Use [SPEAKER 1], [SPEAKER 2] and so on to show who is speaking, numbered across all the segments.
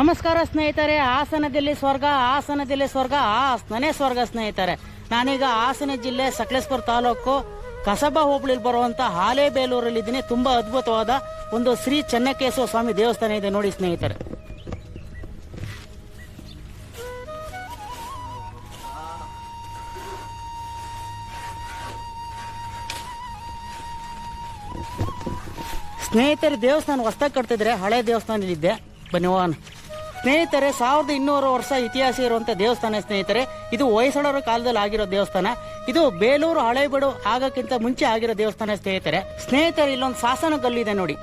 [SPEAKER 1] ನಮಸ್ಕಾರ ಸ್ನೇಹಿತರೆ, ಹಾಸನದಲ್ಲಿ ಸ್ವರ್ಗ ಹಾಸನದಲ್ಲಿ ಸ್ವರ್ಗ, ಹಾಸನನೇ ಸ್ವರ್ಗ ಸ್ನೇಹಿತರೆ. ನಾನೀಗ ಹಾಸನ ಜಿಲ್ಲೆ ಸಕಲೇಶ್ಪುರ ತಾಲೂಕು ಕಸಬಾ ಹೋಬಳಿಲಿ ಬರುವಂತ ಹಾಲೇಬೇಲೂರಲ್ಲಿ ಇದ್ದೀನಿ. ತುಂಬಾ ಅದ್ಭುತವಾದ ಒಂದು ಶ್ರೀ ಚೆನ್ನಕೇಶವ ಸ್ವಾಮಿ ದೇವಸ್ಥಾನ ಇದೆ ನೋಡಿ ಸ್ನೇಹಿತರೆ. ಸ್ನೇಹಿತರೆ, ದೇವಸ್ಥಾನ ಹೊಸ್ದಾಗಿ ಕಟ್ತಿದ್ರೆ ಹಳೆ ದೇವಸ್ಥಾನದಲ್ಲಿದ್ದೆ. ಬನ್ನಿ ಹೋಗೋಣ. ಸ್ನೇಹಿತರೆ, ಸಾವಿರದ ಇನ್ನೂರು ವರ್ಷ ಇತಿಹಾಸ ಇರುವಂತ ದೇವಸ್ಥಾನ ಸ್ನೇಹಿತರೆ, ಇದು ಹೊಯ್ಸಳರ ಕಾಲದಲ್ಲಿ ಆಗಿರೋ ದೇವಸ್ಥಾನ. ಇದು ಬೇಲೂರು ಹಳೆಬೀಡು ಆಗಕ್ಕಿಂತ ಮುಂಚೆ ಆಗಿರೋ ದೇವಸ್ಥಾನ ಸ್ನೇಹಿತರೆ. ಸ್ನೇಹಿತರೆ, ಇಲ್ಲೊಂದು ಶಾಸನ ಕಲ್ಲಿದೆ ನೋಡಿ.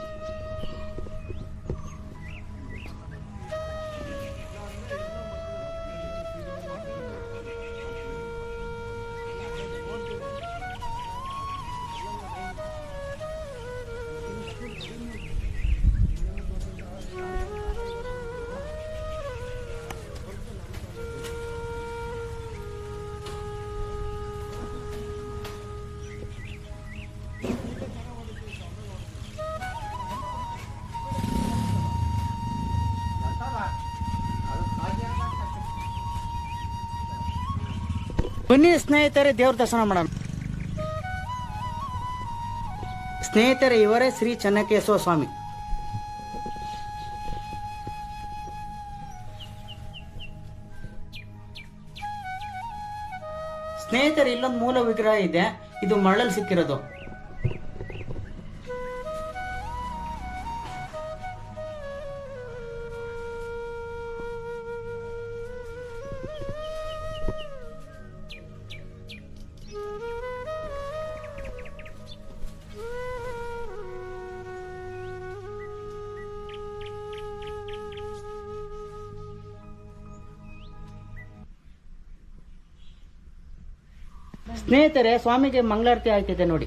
[SPEAKER 1] ಬನ್ನಿ ಸ್ನೇಹಿತರೆ, ದೇವ್ರ ದರ್ಶನ ಮಾಡೋಣ. ಸ್ನೇಹಿತರೆ, ಇವರೇ ಶ್ರೀ ಚನ್ನಕೇಶವ ಸ್ವಾಮಿ. ಸ್ನೇಹಿತರೆ, ಇಲ್ಲೊಂದು ಮೂಲ ವಿಗ್ರಹ ಇದೆ. ಇದು ಮರಳಲ್ಲಿ ಸಿಕ್ಕಿರೋದು. ಸ್ನೇಹಿತರೆ ಸ್ವಾಮಿಗೆ ಮಂಗಳಾರತಿ ಆಯ್ತಿದೆ ನೋಡಿ.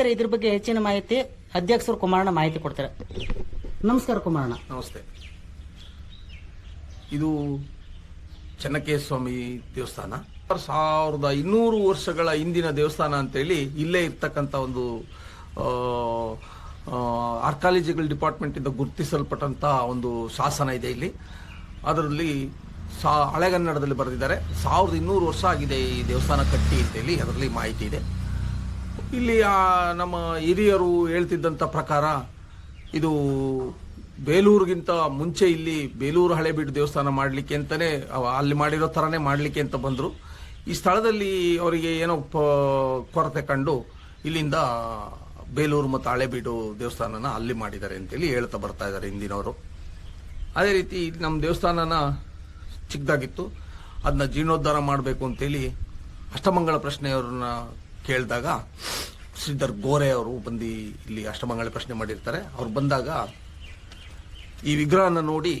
[SPEAKER 1] ಸ್ನೇಹಿತರೆ, ಇದ್ರ ಬಗ್ಗೆ ಹೆಚ್ಚಿನ ಮಾಹಿತಿ ಅಧ್ಯಕ್ಷರು ಕುಮಾರಣ್ಣ ಮಾಹಿತಿ ಕೊಡ್ತಾರೆ. ನಮಸ್ಕಾರ ಕುಮಾರಣ್ಣ.
[SPEAKER 2] ನಮಸ್ತೆ. ಇದು ಚೆನ್ನಕೇಶ ಸ್ವಾಮಿ ದೇವಸ್ಥಾನ. ಸಾವಿರದ ಇನ್ನೂರು ವರ್ಷಗಳ ಹಿಂದಿನ ದೇವಸ್ಥಾನ ಅಂತೇಳಿ ಇಲ್ಲೇ ಇರ್ತಕ್ಕಂಥ ಒಂದು ಆರ್ಕಾಲಜಿಕಲ್ ಡಿಪಾರ್ಟ್ಮೆಂಟಿಂದ ಗುರುತಿಸಲ್ಪಟ್ಟಂಥ ಒಂದು ಶಾಸನ ಇದೆ ಇಲ್ಲಿ. ಅದರಲ್ಲಿ ಸಾ, ಹಳೆಗನ್ನಡದಲ್ಲಿ ಬರೆದಿದ್ದಾರೆ. ಸಾವಿರದ ಇನ್ನೂರು ವರ್ಷ ಆಗಿದೆ ಈ ದೇವಸ್ಥಾನ ಕಟ್ಟಿ ಅಂತೇಳಿ ಅದರಲ್ಲಿ ಮಾಹಿತಿ ಇದೆ. ಇಲ್ಲಿ ನಮ್ಮ ಹಿರಿಯರು ಹೇಳ್ತಿದ್ದಂಥ ಪ್ರಕಾರ ಇದು ಬೇಲೂರಿಗಿಂತ ಮುಂಚೆ ಇಲ್ಲಿ ಬೇಲೂರು ಹಳೆಬೀಡು ದೇವಸ್ಥಾನ ಮಾಡಲಿಕ್ಕೆ ಅಂತಲೇ ಅಲ್ಲಿ ಮಾಡಿರೋ ಥರನೇ ಮಾಡಲಿಕ್ಕೆ ಅಂತ ಬಂದರು. ಈ ಸ್ಥಳದಲ್ಲಿ ಅವರಿಗೆ ಏನೋ ಕೊರತೆ ಕಂಡು ಇಲ್ಲಿಂದ ಬೇಲೂರು ಮತ್ತು ಹಳೆಬೀಡು ದೇವಸ್ಥಾನನ ಅಲ್ಲಿ ಮಾಡಿದ್ದಾರೆ ಅಂತೇಳಿ ಹೇಳ್ತಾ ಬರ್ತಾ ಇದ್ದಾರೆ ಹಿಂದಿನವರು. ಅದೇ ರೀತಿ ನಮ್ಮ ದೇವಸ್ಥಾನನ ಚಿಕ್ಕದಾಗಿತ್ತು. ಅದನ್ನ ಜೀರ್ಣೋದ್ಧಾರ ಮಾಡಬೇಕು ಅಂತೇಳಿ ಅಷ್ಟಮಂಗಳ ಪ್ರಶ್ನೆಯವ್ರನ್ನ ಕೇಳಿದಾಗ ಶ್ರೀಧರ್ ಗೋರೆ ಅವರು ಬಂದು ಇಲ್ಲಿ ಅಷ್ಟಮಂಗಳ ಪ್ರಶ್ನೆ ಮಾಡಿರ್ತಾರೆ. ಅವ್ರು ಬಂದಾಗ ಈ ವಿಗ್ರಹನ ನೋಡಿ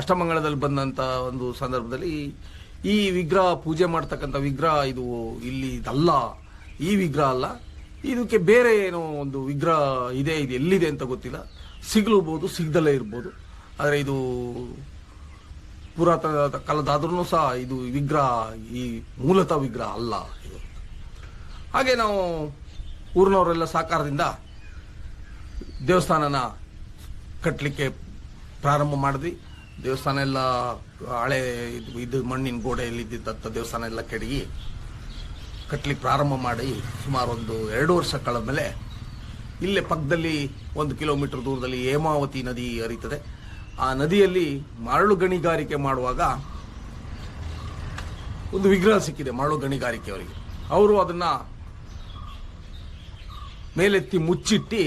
[SPEAKER 2] ಅಷ್ಟಮಂಗಳದಲ್ಲಿ ಬಂದಂತ ಒಂದು ಸಂದರ್ಭದಲ್ಲಿ ಈ ವಿಗ್ರಹ ಪೂಜೆ ಮಾಡ್ತಕ್ಕಂಥ ವಿಗ್ರಹ ಇದು ಇಲ್ಲಿ ಇದಲ್ಲ, ಈ ವಿಗ್ರಹ ಅಲ್ಲ, ಇದಕ್ಕೆ ಬೇರೆ ಏನೋ ಒಂದು ವಿಗ್ರಹ ಇದೆ, ಇದು ಎಲ್ಲಿದೆ ಅಂತ ಗೊತ್ತಿಲ್ಲ. ಸಿಗ್ಲೂಬಹುದು ಸಿಗ್ದಲ್ಲೇ ಇರ್ಬೋದು. ಆದರೆ ಇದು ಪುರಾತನ ಕಾಲದಾದ್ರೂ ಸಹ ಇದು ವಿಗ್ರಹ ಈ ಮೂಲತಃ ವಿಗ್ರಹ ಅಲ್ಲ. ಹಾಗೆ ನಾವು ಊರಿನವರೆಲ್ಲ ಸಹಕಾರದಿಂದ ದೇವಸ್ಥಾನನ ಕಟ್ಟಲಿಕ್ಕೆ ಪ್ರಾರಂಭ ಮಾಡಿದ್ವಿ. ದೇವಸ್ಥಾನ ಎಲ್ಲ, ಹಳೆ ಇದು ಮಣ್ಣಿನ ಗೋಡೆಯಲ್ಲಿ ಇದ್ದಿದ್ದಂಥ ದೇವಸ್ಥಾನ ಎಲ್ಲ ಕೆಡಗಿ ಕಟ್ಟಲಿಕ್ಕೆ ಪ್ರಾರಂಭ ಮಾಡಿ ಸುಮಾರು ಒಂದು ಎರಡು ವರ್ಷ ಕಳೆದ ಮೇಲೆ ಇಲ್ಲೇ ಪಕ್ಕದಲ್ಲಿ ಒಂದು ಕಿಲೋಮೀಟರ್ ದೂರದಲ್ಲಿ ಹೇಮಾವತಿ ನದಿ ಹರಿತದೆ ಆ ನದಿಯಲ್ಲಿ ಮರಳು ಗಣಿಗಾರಿಕೆ ಮಾಡುವಾಗ ಒಂದು ವಿಗ್ರಹ ಸಿಕ್ಕಿದೆ, ಮರಳು ಗಣಿಗಾರಿಕೆ ಅವರಿಗೆ. ಅವರು ಅದನ್ನ ಮೇಲೆತ್ತಿ ಮುಚ್ಚಿಟ್ಟು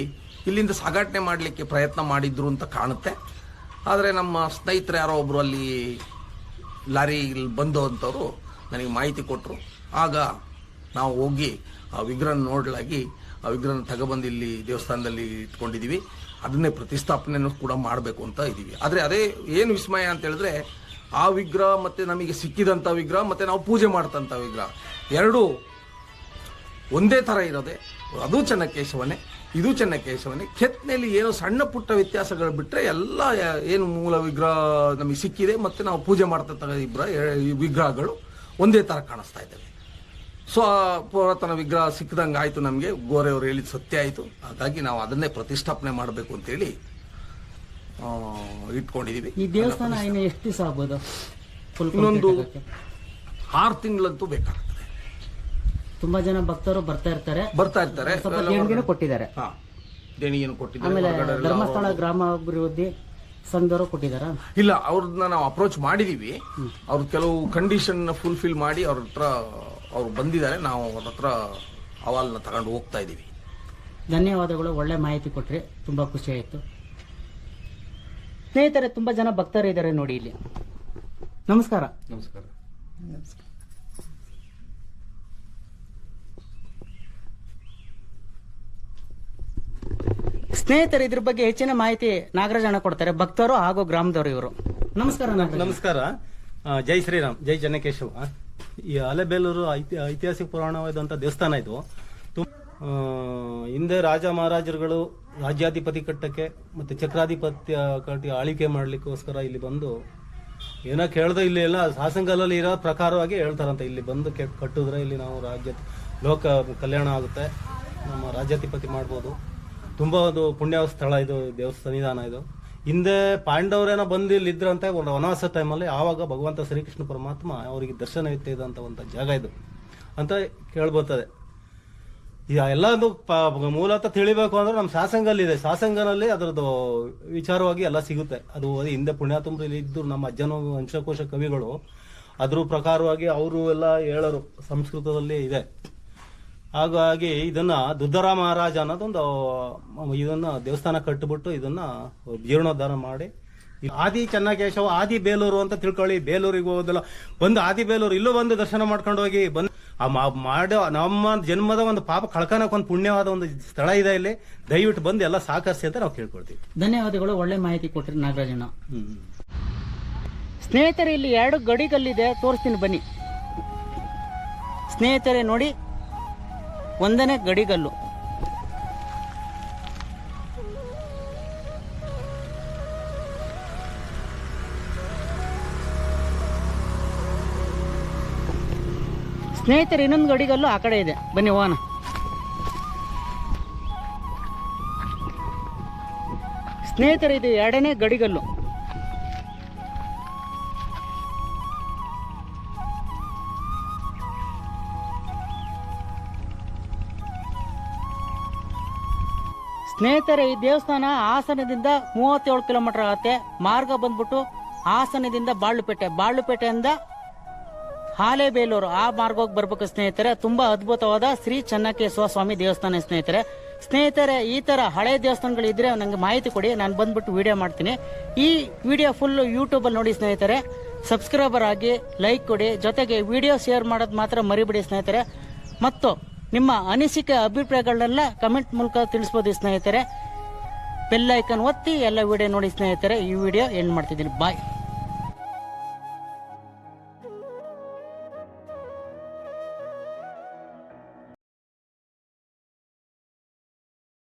[SPEAKER 2] ಇಲ್ಲಿಂದ ಸಾಗಾಟನೆ ಮಾಡಲಿಕ್ಕೆ ಪ್ರಯತ್ನ ಮಾಡಿದ್ರು ಅಂತ ಕಾಣುತ್ತೆ. ಆದರೆ ನಮ್ಮ ಸ್ನೇಹಿತರು ಯಾರೋ ಒಬ್ಬರು ಅಲ್ಲಿ ಲಾರಿ ಬಂದು ಅಂತವರು ನನಗೆ ಮಾಹಿತಿ ಕೊಟ್ಟರು ಆಗ ನಾವು ಹೋಗಿ ಆ ವಿಗ್ರಹ ನೋಡಲಾಗಿ ಆ ವಿಗ್ರಹನ ತಗೊಬಂದು ಇಲ್ಲಿ ದೇವಸ್ಥಾನದಲ್ಲಿ ಇಟ್ಕೊಂಡಿದ್ದೀವಿ ಅದನ್ನೇ ಪ್ರತಿಷ್ಠಾಪನೆಯನ್ನು ಕೂಡ ಮಾಡಬೇಕು ಅಂತ ಇದ್ದೀವಿ ಆದರೆ ಅದೇ ಏನು ವಿಸ್ಮಯ ಅಂತ ಹೇಳಿದ್ರೆ ಆ ವಿಗ್ರಹ ಮತ್ತು ನಮಗೆ ಸಿಕ್ಕಿದಂಥ ವಿಗ್ರಹ ಮತ್ತು ನಾವು ಪೂಜೆ ಮಾಡ್ತಂಥ ವಿಗ್ರಹ. ಎರಡೂ ಒಂದೇ ಥರ ಇರೋದೆ. ಅದು ಚೆನ್ನಕೇಶವನೇ ಇದು ಚೆನ್ನಕೇಶವನೇ. ಕೆತ್ತನೆಯಲ್ಲಿ ಏನೋ ಸಣ್ಣ ಪುಟ್ಟ ವ್ಯತ್ಯಾಸಗಳು ಬಿಟ್ಟರೆ ಎಲ್ಲ ಏನು ಮೂಲ ವಿಗ್ರಹ ನಮಗೆ ಸಿಕ್ಕಿದೆ. ಮತ್ತು ನಾವು ಪೂಜೆ ಮಾಡ್ತಾ ಇಬ್ಬರ ವಿಗ್ರಹಗಳು ಒಂದೇ ಥರ ಕಾಣಿಸ್ತಾ ಇದ್ದಾವೆ. ಸೊ ಆ ಪುರಾತನ ವಿಗ್ರಹ ಸಿಕ್ಕಿದಂಗೆ ಆಯಿತು ನಮಗೆ. ಗೋರೆಯವರು ಹೇಳಿದ ಸತ್ಯ ಆಯಿತು. ಹಾಗಾಗಿ ನಾವು ಅದನ್ನೇ ಪ್ರತಿಷ್ಠಾಪನೆ ಮಾಡಬೇಕು ಅಂತೇಳಿ ಇಟ್ಕೊಂಡಿದ್ದೀವಿ
[SPEAKER 1] ಈ ದೇವಸ್ಥಾನ ಎಷ್ಟು ದಿವಸ ಆಗ್ಬೋದು?
[SPEAKER 2] ಇನ್ನೊಂದು ಆರು ತಿಂಗಳಂತೂ ಬೇಕಾಗ್ತದೆ
[SPEAKER 1] ತುಂಬಾ ಜನ ಭಕ್ತರು ಬರ್ತಾ ಇರ್ತಾರೆ.
[SPEAKER 2] ಬರ್ತಾ ಇರ್ತಾರೆ.
[SPEAKER 1] ಸ್ವಲ್ಪ ದೇಣಿಗೆನೂ ಕೊಟ್ಟಿದ್ದಾರೆ.
[SPEAKER 2] ಹಾ ದೇಣಿಗೆಯನ್ನು ಕೊಟ್ಟಿದ್ದಾರೆ. ಧರ್ಮಸ್ಥಳ ಗ್ರಾಮ
[SPEAKER 1] ಅಭಿವೃದ್ಧಿ ಗ್ರಾಮಾಭಿವೃದ್ಧಿ ಸಂಘದವರು ಕೊಟ್ಟಿದ್ದಾರ?
[SPEAKER 2] ಇಲ್ಲ ಅವ್ರನ್ನ ನಾವು ಅಪ್ರೋಚ್ ಮಾಡಿದೀವಿ. ಅವ್ರ ಕೆಲವು ಕಂಡೀಷನ್ ಫುಲ್ಫಿಲ್ ಮಾಡಿ ಅವ್ರ ಹತ್ರ ಅವ್ರು ಬಂದಿದ್ದಾರೆ. ನಾವು ಅವ್ರ ಹತ್ರ ಅವಾಲ್ನ ತಗೊಂಡು ಹೋಗ್ತಾ ಇದೀವಿ.
[SPEAKER 1] ಧನ್ಯವಾದಗಳು ಒಳ್ಳೆ ಮಾಹಿತಿ ಕೊಟ್ರಿ. ತುಂಬಾ ಖುಷಿ ಆಯ್ತು. ಸ್ನೇಹಿತರೆ ತುಂಬಾ ಜನ ಭಕ್ತರು ಇದ್ದಾರೆ ನೋಡಿ ಇಲ್ಲಿ. ನಮಸ್ಕಾರ.
[SPEAKER 3] ನಮಸ್ಕಾರ.
[SPEAKER 1] ಸ್ನೇಹಿತರು, ಇದ್ರ ಬಗ್ಗೆ ಹೆಚ್ಚಿನ ಮಾಹಿತಿ ನಾಗರಾಜ್ ಅಣ್ಣ ಕೊಡ್ತಾರೆ. ಭಕ್ತರು ಹಾಗೂ ಗ್ರಾಮದವರು ಇವರು. ನಮಸ್ಕಾರ.
[SPEAKER 3] ನಮಸ್ಕಾರ. ಜೈ ಶ್ರೀರಾಮ್, ಜೈ ಜನಕೇಶವ. ಈ ಅಲೆಬೇಲೂರು ಐತಿ- ಐತಿಹಾಸಿಕ ಪುರಾಣವಾದಂಥ ದೇವಸ್ಥಾನ ಇದು. ತು- ಹಿಂದೆ ರಾಜ ಮಹಾರಾಜರುಗಳು ರಾಜ್ಯಾಧಿಪತಿ ಕಟ್ಟಕ್ಕೆ ಮತ್ತೆ ಚಕ್ರಾಧಿಪತ್ಯ ಕಟ್ಟಿ ಆಳ್ವಿಕೆ ಮಾಡಲಿಕ್ಕೋಸ್ಕರ ಇಲ್ಲಿ ಬಂದು ಏನಕ್ಕೆ ಕೇಳ್ದೆ ಇಲ್ಲಿ ಎಲ್ಲ ಶಾಸನಗಳಲ್ಲಿ ಇರೋ ಪ್ರಕಾರವಾಗಿ ಹೇಳ್ತಾರಂತೆ. ಇಲ್ಲಿ ಬಂದು ಕಟ್ಟಿದ್ರೆ ಇಲ್ಲಿ ನಾವು ರಾಜ್ಯ, ಲೋಕ ಕಲ್ಯಾಣ ಆಗುತ್ತೆ. ನಮ್ಮ ರಾಜ್ಯಾಧಿಪತಿ ಮಾಡ್ಬೋದು. ತುಂಬಾ ಒಂದು ಪುಣ್ಯ ಸ್ಥಳ ಇದು, ದೇವಸ್ಥಾನ ಸನ್ನಿಧಾನ ಇದು. ಹಿಂದೆ ಪಾಂಡವರೇನೋ ಬಂದು ಇಲ್ಲಿ ಇದ್ರಂತೆ ಒಂದು ವನವಾಸ ಟೈಮಲ್ಲಿ ಆವಾಗ ಭಗವಂತ ಶ್ರೀಕೃಷ್ಣ ಪರಮಾತ್ಮ ಅವರಿಗೆ ದರ್ಶನ ಇದ್ದಂಥ ಒಂದು ಜಾಗ ಇದು ಅಂತ ಕೇಳ್ಬರ್ತದೆ. ಈಗ ಎಲ್ಲ ಒಂದು ಮೂಲತಃ ತಿಳಿಬೇಕು ಅಂದ್ರೆ ನಮ್ಮ ಶಾಸಂಗಲ್ಲಿದೆ ಶಾಸಂಗನಲ್ಲಿ ಅದರದ್ದು ವಿಚಾರವಾಗಿ ಎಲ್ಲ ಸಿಗುತ್ತೆ. ಅದು ಹಿಂದೆ ಪುಣ್ಯಾತುಂಬ್ರು ಇಲ್ಲಿ ಇದ್ದು ನಮ್ಮ ಅಜ್ಜನ ವಂಶಕೋಶ ಕವಿಗಳು ಅದ್ರ ಪ್ರಕಾರವಾಗಿ ಅವರು ಎಲ್ಲ ಹೇಳೋರು ಸಂಸ್ಕೃತದಲ್ಲಿ ಇದೆ. ಹಾಗಾಗಿ ಇದನ್ನ ದುದ್ದರ ಮಹಾರಾಜ ಅನ್ನೋದೊಂದು ಇದನ್ನ ದೇವಸ್ಥಾನ ಕಟ್ಟಿಬಿಟ್ಟು ಇದನ್ನ ಜೀರ್ಣೋದ್ಧಾರ ಮಾಡಿ. ಆದಿ ಚೆನ್ನಕೇಶವ ಆದಿ ಬೇಲೂರು ಅಂತ ತಿಳ್ಕೊಳ್ಳಿ. ಬೇಲೂರಿಗೆ ಹೋಗೋದಿಲ್ಲ. ಬಂದು ಆದಿ ಬೇಲೂರು ಇಲ್ಲೂ ಬಂದು ದರ್ಶನ ಮಾಡ್ಕೊಂಡು ಹೋಗಿ ಬಂದು ಆ ಮಾಡೋ ನಮ್ಮ ಜನ್ಮದ ಒಂದು ಪಾಪ ಕಳ್ಕನಕ್ಕೆ ಒಂದು ಪುಣ್ಯವಾದ ಒಂದು ಸ್ಥಳ ಇದೆ ಇಲ್ಲಿ. ದಯವಿಟ್ಟು ಬಂದು ಎಲ್ಲ ಸಹಕರಿಸಿ ಅಂತ ನಾವು ಕೇಳ್ಕೊಳ್ತೀವಿ.
[SPEAKER 1] ಧನ್ಯವಾದಗಳು. ಒಳ್ಳೆ ಮಾಹಿತಿ ಕೊಟ್ಟಿರಿ ನಾಗರಾಜಣ್ಣ. ಸ್ನೇಹಿತರೆ ಇಲ್ಲಿ ಎರಡು ಗಡಿಗಲ್ಲಿದೆ. ತೋರಿಸ್ತೀನಿ ಬನ್ನಿ. ಸ್ನೇಹಿತರೆ ನೋಡಿ. ಒಂದನೇ ಗಡಿಗಲ್ಲು. ಸ್ನೇಹಿತರೆ ಇನ್ನೊಂದು ಗಡಿಗಲ್ಲು ಆ ಕಡೆ ಇದೆ. ಬನ್ನಿ ಹೋಗೋಣ. ಸ್ನೇಹಿತರೆ ಇದು ಎರಡನೇ ಗಡಿಗಲ್ಲು. ಸ್ನೇಹಿತರೆ, ಈ ದೇವಸ್ಥಾನ ಹಾಸನದಿಂದ ಮೂವತ್ತೇಳು ಕಿಲೋಮೀಟರ್ ಆಗುತ್ತೆ. ಮಾರ್ಗ ಬಂದ್ಬಿಟ್ಟು ಹಾಸನದಿಂದ ಬಾಳುಪೇಟೆ ಬಾಳುಪೇಟೆಯಿಂದ ಹಾಲೇಬೇಲೂರು. ಆ ಮಾರ್ಗವಾಗಿ ಬರ್ಬೇಕು ಸ್ನೇಹಿತರೆ. ತುಂಬಾ ಅದ್ಭುತವಾದ ಶ್ರೀ ಚನ್ನಕೇಶವ ಸ್ವಾಮಿ ದೇವಸ್ಥಾನ ಸ್ನೇಹಿತರೆ. ಸ್ನೇಹಿತರೆ, ಈ ತರ ಹಳೆ ದೇವಸ್ಥಾನಗಳು ಇದ್ರೆ ನಂಗೆ ಮಾಹಿತಿ ಕೊಡಿ. ನಾನು ಬಂದ್ಬಿಟ್ಟು ವಿಡಿಯೋ ಮಾಡ್ತೀನಿ. ಈ ವಿಡಿಯೋ ಫುಲ್ ಯೂಟ್ಯೂಬಲ್ಲಿ ನೋಡಿ ಸ್ನೇಹಿತರೆ. ಸಬ್ಸ್ಕ್ರೈಬರ್ ಆಗಿ ಲೈಕ್ ಕೊಡಿ. ಜೊತೆಗೆ ವಿಡಿಯೋ ಶೇರ್ ಮಾಡೋದು ಮಾತ್ರ ಮರಿಬಿಡಿ ಸ್ನೇಹಿತರೆ. ಮತ್ತು ನಿಮ್ಮ ಅನಿಸಿಕೆ ಅಭಿಪ್ರಾಯಗಳನ್ನೆಲ್ಲ ಕಮೆಂಟ್ ಮೂಲಕ ತಿಳಿಸ್ಬೋದು ಸ್ನೇಹಿತರೆ. ಬೆಲ್ ಐಕನ್ ಒತ್ತಿ ಎಲ್ಲ ವಿಡಿಯೋ ನೋಡಿ ಸ್ನೇಹಿತರೆ. ಈ ವಿಡಿಯೋ ಎಂಡ್ ಮಾಡ್ತಿದ್ದೀನಿ. ಬಾಯ್